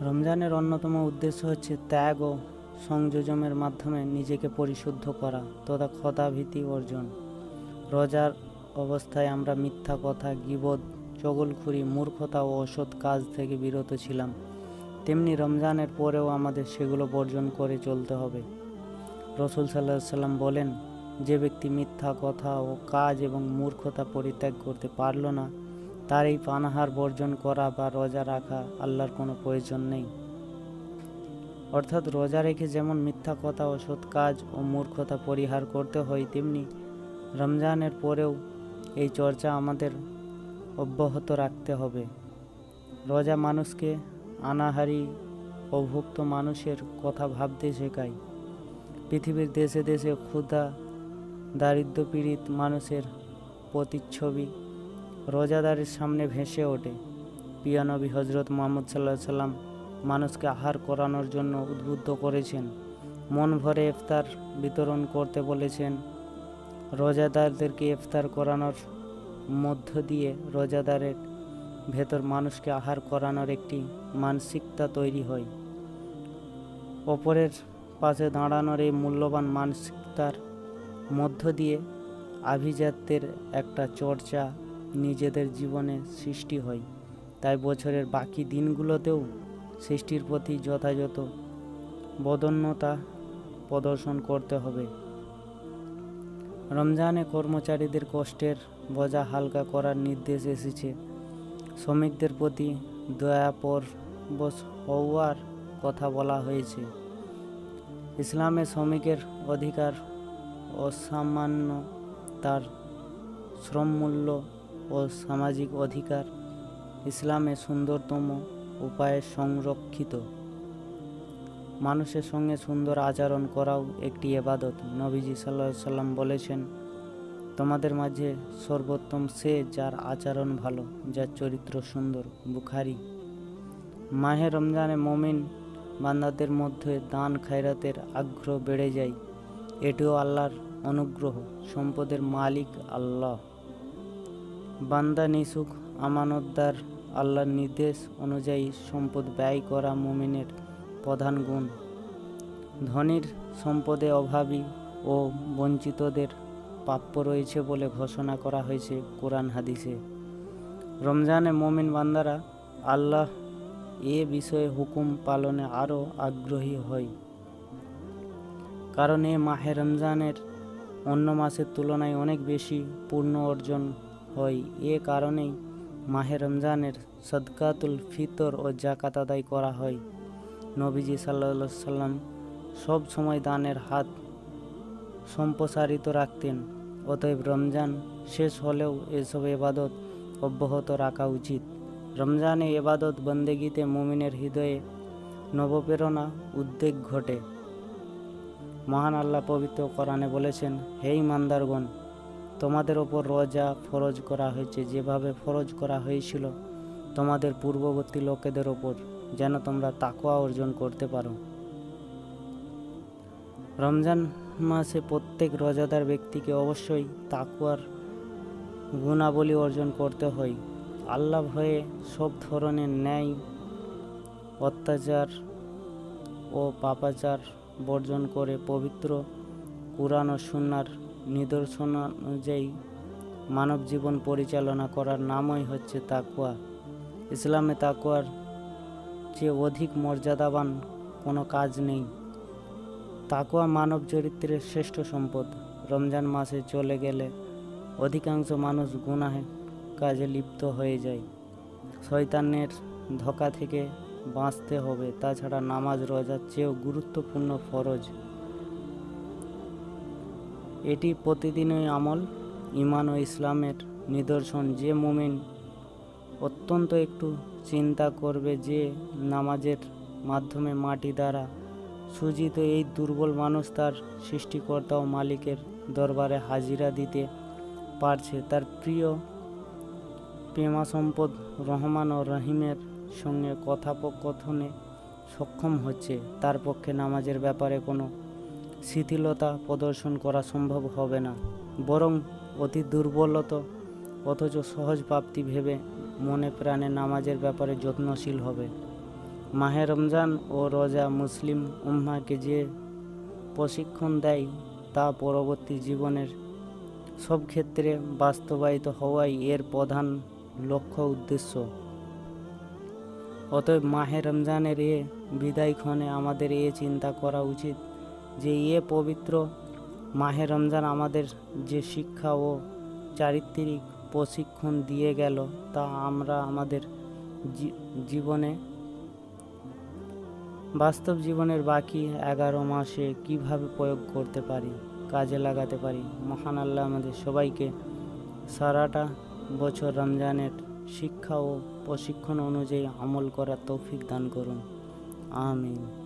রমজানের অন্যতম উদ্দেশ্য হচ্ছে ত্যাগ ও সংযোজমের মাধ্যমে নিজেকে পরিশুদ্ধ করা, তথা ক্ষতাভীতি অর্জন। রোজার অবস্থায় আমরা মিথ্যা কথা, গিবদ, চগলখুরি, মূর্খতা ও অসৎ কাজ থেকে বিরত ছিলাম। তেমনি রমজানের পরেও আমাদের সেগুলো বর্জন করে চলতে হবে। রসুল সাল্লাহ সাল্লাম বলেন, যে ব্যক্তি মিথ্যা কথা ও কাজ এবং মূর্খতা পরিত্যাগ করতে পারল না তার এই পানাহার বর্জন করা বা রোজা রাখা আল্লাহর কোনো প্রয়োজন নেই। অর্থাৎ রোজা রেখে যেমন মিথ্যা কথা ও সৎ কাজ ও মূর্খতা পরিহার করতে হয়, তেমনি রমজানের পরেও এই চর্চা আমাদের অব্যাহত রাখতে হবে। রোজা মানুষকে আনাহারি, অভুক্ত মানুষের কথা ভাবতে শেখায়। পৃথিবীর দেশে দেশে ক্ষুধা দারিদ্র পীড়িত মানুষের প্রতিচ্ছবি রোজাদারের সামনে ভেসে ওঠে। পিয়ানবী হজরত মোহাম্মদ সাল্লাহ সাল্লাম মানুষকে আহার করানোর জন্য উদ্বুদ্ধ করেছেন। মন ভরে ইফতার বিতরণ করতে বলেছেন। রোজাদারদেরকে ইফতার করানোর মধ্য দিয়ে রোজাদারের ভেতর মানুষকে আহার করানোর একটি মানসিকতা তৈরি হয়। অপরের পাশে দাঁড়ানোর এই মূল্যবান মানসিকতার মধ্য দিয়ে আভিজাত্যের একটা চর্চা নিজেদের জীবনে সৃষ্টি হয়। তাই বছরের বাকি দিনগুলোতেও সৃষ্টির প্রতি যথাযথ বদন্যতা প্রদর্শন করতে হবে। রমজানে কর্মচারীদের কষ্টের বোঝা হালকা করার নির্দেশ এসেছে। শ্রমিকদের প্রতি দয়াপর বস হওয়ার কথা বলা হয়েছে। ইসলামে শ্রমিকের অধিকার অসামান্য, তার শ্রম মূল্য ও সামাজিক অধিকার ইসলামে সুন্দরতম, উপায়ে সংরক্ষিত। মানুষের সঙ্গে সুন্দর আচরণ করাও একটি এবাদত। নবীজি সাল্লাহ সাল্লাম বলেছেন, তোমাদের মাঝে সর্বোত্তম সে যার আচরণ ভালো, যার চরিত্র সুন্দর। বুখারি। মাহে রমজানে মমিন বান্দাদের মধ্যে দান খায়রাতের আগ্রহ বেড়ে যায়। এটিও আল্লাহর অনুগ্রহ, সম্পদের মালিক আল্লাহ। বান্দা নিসুক আমানতদার আল্লাহর নির্দেশ অনুযায়ী সম্পদ ব্যয় করা মুমিনের প্রধান গুণ। ধনীর সম্পদে অভাবী ও বঞ্চিতদের প্রাপ্য রয়েছে বলে ঘোষণা করা হয়েছে কোরআন হাদিসে। রমজানে মমিন বান্দারা আল্লাহ এ বিষয়ে হুকুম পালনে আরও আগ্রহী হয়। কারণ এ মাহে রমজানের অন্য মাসের তুলনায় অনেক বেশি পূর্ণ অর্জন হয়। এ কারণেই মাহে রমজানের সদকাতুল ফিতর ও জাকাত আদায় করা হয়। নবীজি সাল্লা সাল্লাম সব সময় দানের হাত সম্প্রসারিত রাখতেন। অতএব রমজান শেষ হলেও এসব এবাদত অব্যাহত রাখা উচিত। রমজানে এবাদত বন্দেগীতে মুমিনের হৃদয়ে নবপ্রেরণা, উদ্বেগ ঘটে। মহান আল্লাহ পবিত্র কোরআনে বলেছেন, হে ইমানদারগণ তোমাদের ওপর রোজা ফরজ করা হয়েছে, যেভাবে ফরজ করা হয়েছিল তোমাদের পূর্ববর্তী লোকেদের ওপর, যেন তোমরা তাকওয়া অর্জন করতে পারো। রমজান মাসে প্রত্যেক রোজাদার ব্যক্তিকে অবশ্যই তাকুয়ার গুণাবলী অর্জন করতে হয়। আল্লাহ ভয়ে সব ধরনের ন্যায়, অত্যাচার ও পাপাচার বর্জন করে পবিত্র কুরআন ও সুন্নার নিদর্শন অনুযায়ী মানব জীবন পরিচালনা করার নামই হচ্ছে তাকুয়া ইসলামে তাকুয়ার চেয়ে অধিক মর্যাদাবান কোনো কাজ নেই। তাকুয়া মানব চরিত্রের শ্রেষ্ঠ সম্পদ। রমজান মাসে চলে গেলে অধিকাংশ মানুষ গুনাহে কাজে লিপ্ত হয়ে যায়। শয়তানের ধোকা থেকে বাঁচতে হবে, তাছাড়া নামাজ, রোজার চেয়েও গুরুত্বপূর্ণ ফরজ। এটি প্রতিদিনই আমল ইমান ও ইসলামের নিদর্শন। যে মুমিন অত্যন্ত একটু চিন্তা করবে যে নামাজের মাধ্যমে মাটি দ্বারা সুজিত এই দুর্বল মানুষ তার সৃষ্টিকর্তা ও মালিকের দরবারে হাজিরা দিতে পারছে। তার প্রিয় প্রেমা সম্পদ রহমান ও রহিমের সঙ্গে কথোপকথনে সক্ষম হচ্ছে। তার পক্ষে নামাজের ব্যাপারে কোনো শিথিলতা প্রদর্শন করা সম্ভব হবে না। বরং অতি দুর্বলত অথচ সহজ প্রাপ্তি ভেবে মনে প্রাণে নামাজের ব্যাপারে যত্নশীল হবে। মাহে রমজান ও রোজা মুসলিম উম্মাকে যে প্রশিক্ষণ দেয়, তা পরবর্তী জীবনের সব ক্ষেত্রে বাস্তবায়িত হওয়াই এর প্রধান লক্ষ্য উদ্দেশ্য। অতএব মাহে রমজানের এ বিদায়ক্ষণে আমাদের এ চিন্তা করা উচিত যে ইয়ে পবিত্র মাহে রমজান আমাদের যে শিক্ষা ও চারিত্রিক প্রশিক্ষণ দিয়ে গেল, তা আমরা আমাদের জীবনে, বাস্তব জীবনের বাকি এগারো মাসে কীভাবে প্রয়োগ করতে পারি, কাজে লাগাতে পারি? মহান আল্লাহ আমাদের সবাইকে সারাটা বছর রমজানের শিক্ষা ও প্রশিক্ষণ অনুযায়ী আমল করার তৌফিক দান করুন। আমিন।